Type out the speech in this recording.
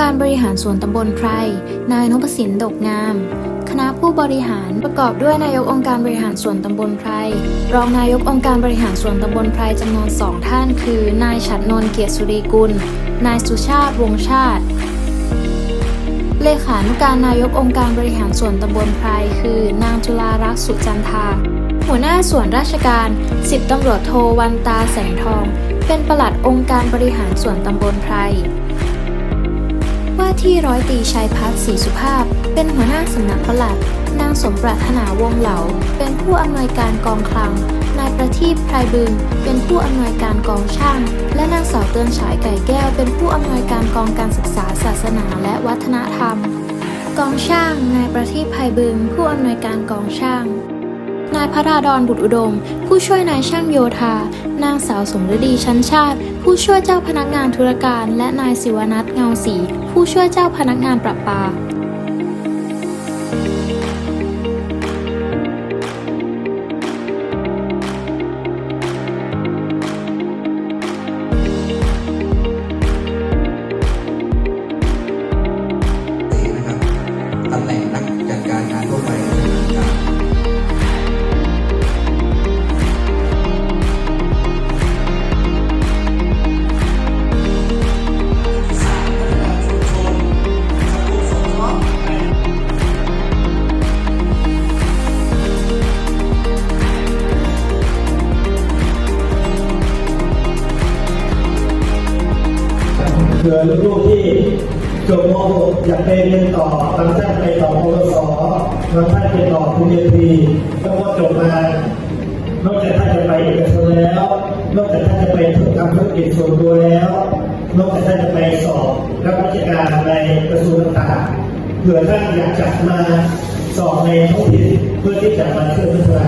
การบริหารส่วนตำบลไพร นายนพสินดกงาม คณะผู้บริหารประกอบด้วยนายกองค์การบริหารส่วนตำบลไพร รองนายกองค์การบริหารส่วนตำบลไพรจำนวนสองท่าน คือ นายฉัดนนท์เกียรติสุรีกุล นายสุชาติวงศชาติ เลขานุการนายกองค์การบริหารส่วนตำบลไพร คือ นางจุฬารักษ์สุจันทา หัวหน้าส่วนราชการสิบตำรวจโทวันตาแสงทอง เป็นปลัดองค์การบริหารส่วนตำบลไพร ว่าที่ร้อยตีชัยพัฒศรีสุภาพ เป็นหัวหน้าสำนักปลัด นางสมปรารถนาวงเหลา เป็นผู้อำนวยการกองคลัง นายประทีปไพรบึง เป็นผู้อำนวยการกองช่าง และนางสาวเตือนฉายไก่แก้ว เป็นผู้อำนวยการกองการศึกษาศาสนาและวัฒนธรรม กองช่าง นายประทีปไพรบึง ผู้อำนวยการกองช่าง นายพระราดอนบุตรอุดม ผู้ช่วยนายช่างโยธา นางสาวสมฤดีชั้นชาติ ผู้ช่วยเจ้าพนักงานธุรการ และนายศิวนัทเงาศรีผู้ช่วยเจ้าพนักงานประปา ผื่อลูกที่จบม .6 อยากไปเรียนต่อบางท่านไปต่อปวสบางท่านไปต่อปริญญาตรีแล้วก็จบมานอกจากท่านจะไปเอกชนแล้ว นอกจากท่านจะไปทำธุรกิจส่วนตัวแล้ว นอกจากท่านจะไปสอบรับราชการในกระทรวงต่างๆเผื่อท่านอยากจะมาสอบในท้องถิ่นเพื่อที่จะมาช่วยพัฒนา